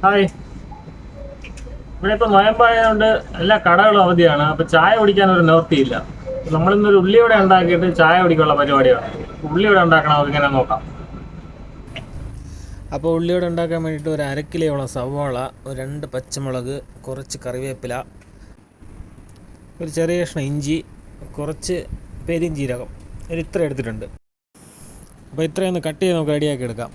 Hi. ഇവിടെ ഇപ്പൊ നോയമ്പായതുകൊണ്ട് എല്ലാ കടകളും അവധിയാണ്. അപ്പൊ ചായ കുടിക്കാൻ ഒരു നിവർത്തിയില്ല നമ്മളിന്നൊരു ഉള്ളിയോടെ ഉണ്ടാക്കിയിട്ട് ചായ കുടിക്കാനുള്ള പരിപാടിയാണ്. ഉള്ളിയോടെ ഉണ്ടാക്കണം? അതിങ്ങനെ നോക്കാം. അപ്പോൾ ഉള്ളിയോടെ ഉണ്ടാക്കാൻ വേണ്ടിയിട്ട് ഒരു അരക്കിലയോളം കിലോയോളം സവാള ഒരു രണ്ട് പച്ചമുളക് കുറച്ച് കറിവേപ്പില ഒരു ചെറിയ കഷ്ണം ഇഞ്ചി കുറച്ച് പെരിഞ്ചീരകം. ഒരു ഇത്ര എടുത്തിട്ടുണ്ട്. അപ്പോൾ ഇത്രയൊന്ന് കട്ട് ചെയ്ത് നമുക്ക് റെഡിയാക്കി എടുക്കാം.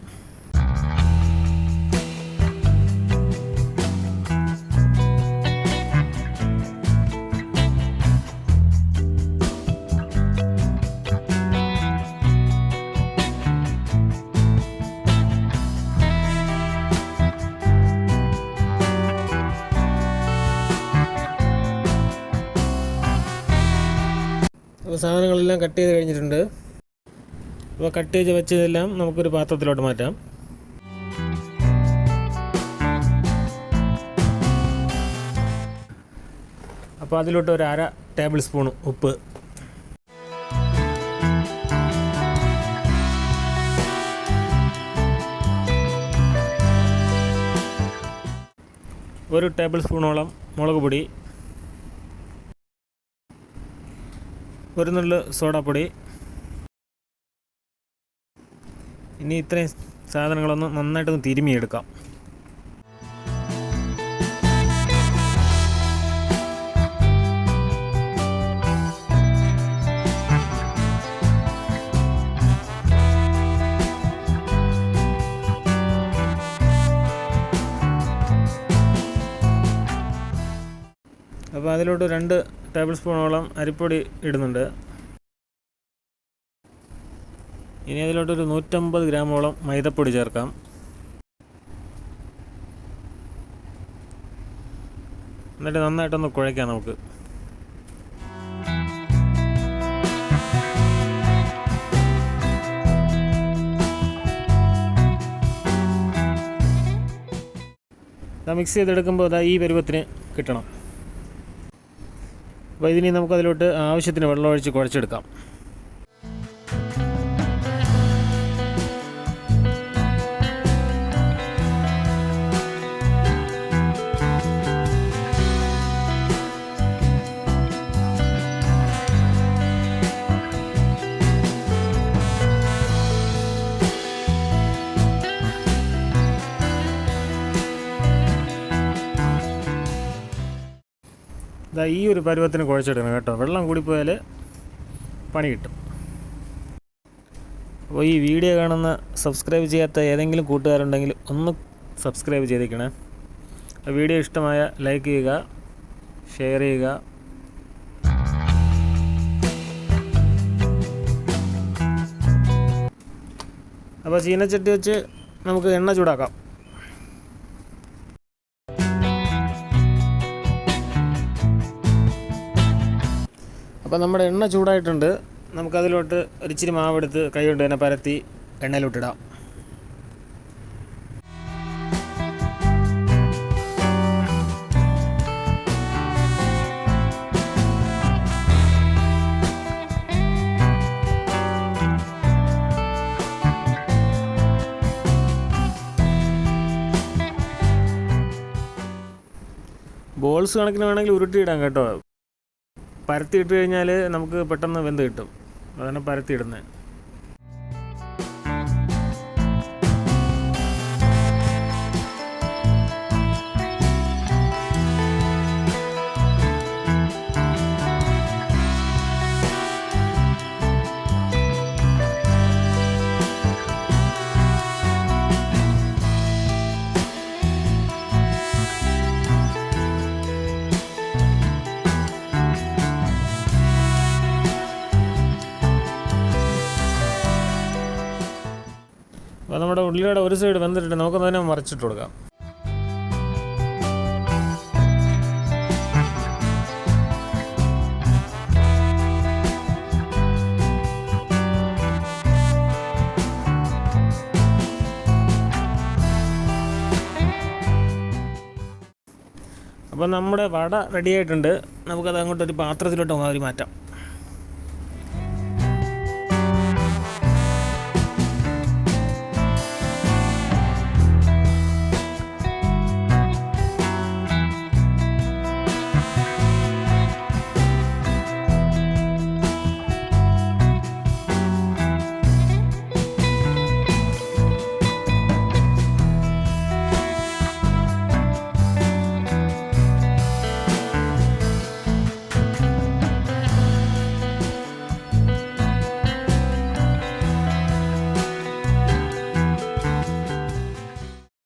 അപ്പോൾ സാധനങ്ങളെല്ലാം കട്ട് ചെയ്ത് കഴിഞ്ഞിട്ടുണ്ട്. അപ്പോൾ കട്ട് ചെയ്ത് വെച്ചതെല്ലാം നമുക്കൊരു പാത്രത്തിലോട്ട് മാറ്റാം. അപ്പോൾ അതിലോട്ട് ഒരു അര ടേബിൾ സ്പൂൺ ഉപ്പ്. ഒരു ടേബിൾ സ്പൂണോളം മുളക് പൊടി ഒരു നുള്ളു സോഡാപ്പൊടി. ഇനി ഇത്രയും സാധനങ്ങളൊന്ന് നന്നായിട്ടൊന്ന് തിരുമിയെടുക്കാം. അപ്പോൾ അതിലോട്ട് രണ്ട് ടേബിൾ സ്പൂണോളം അരിപ്പൊടി ഇടുന്നുണ്ട്. ഇനി അതിലോട്ടൊരു നൂറ്റമ്പത് ഗ്രാമോളം മൈദപ്പൊടി ചേർക്കാം. എന്നിട്ട് നന്നായിട്ടൊന്ന് കുഴയ്ക്കാം നമുക്ക്. മിക്സ് ചെയ്തെടുക്കുമ്പോൾ അതാ ഈ പരുവത്തിന് കിട്ടണം. അപ്പോൾ ഇതിനി നമുക്കതിലോട്ട് ആവശ്യത്തിന് വെള്ളം ഒഴിച്ച് കുഴച്ചെടുക്കാം. ഇതാ ഈ ഒരു പരുവത്തിന് കുഴച്ചെടുക്കണം കേട്ടോ. വെള്ളം കൂടിപ്പോയാൽ പണി കിട്ടും. അപ്പോൾ ഈ വീഡിയോ കാണുന്ന സബ്സ്ക്രൈബ് ചെയ്യാത്ത ഏതെങ്കിലും കൂട്ടുകാരുണ്ടെങ്കിൽ ഒന്ന് സബ്സ്ക്രൈബ് ചെയ്തേക്കണേ. വീഡിയോ ഇഷ്ടമായ ലൈക്ക് ചെയ്യുക ഷെയർ ചെയ്യുക. അപ്പോൾ ചീനച്ചട്ടി വെച്ച് നമുക്ക് എണ്ണ ചൂടാക്കാം. അപ്പോൾ നമ്മുടെ എണ്ണ ചൂടായിട്ടുണ്ട്. നമുക്കതിലോട്ട് ഒരിച്ചിരി മാവെടുത്ത് കൈ കൊണ്ട് തന്നെ പരത്തി എണ്ണയിലോട്ടിടാം. ബോൾസ് കണക്കിന് വേണമെങ്കിൽ ഉരുട്ടിയിടാം കേട്ടോ. പരത്തി ഇട്ട് കഴിഞ്ഞാൽ നമുക്ക് പെട്ടെന്ന് വെന്ത് കിട്ടും. അതാണ് പരത്തി അപ്പോൾ നമ്മുടെ ഉള്ളിയുടെ ഒരു സൈഡ് വെന്തിട്ട് നമുക്ക് തന്നെ മറിച്ചിട്ട് കൊടുക്കാം. അപ്പോൾ നമ്മുടെ വട റെഡി ആയിട്ടുണ്ട്. നമുക്കത് അങ്ങോട്ടൊരു പാത്രത്തിലോട്ട് മാറി മാറ്റാം.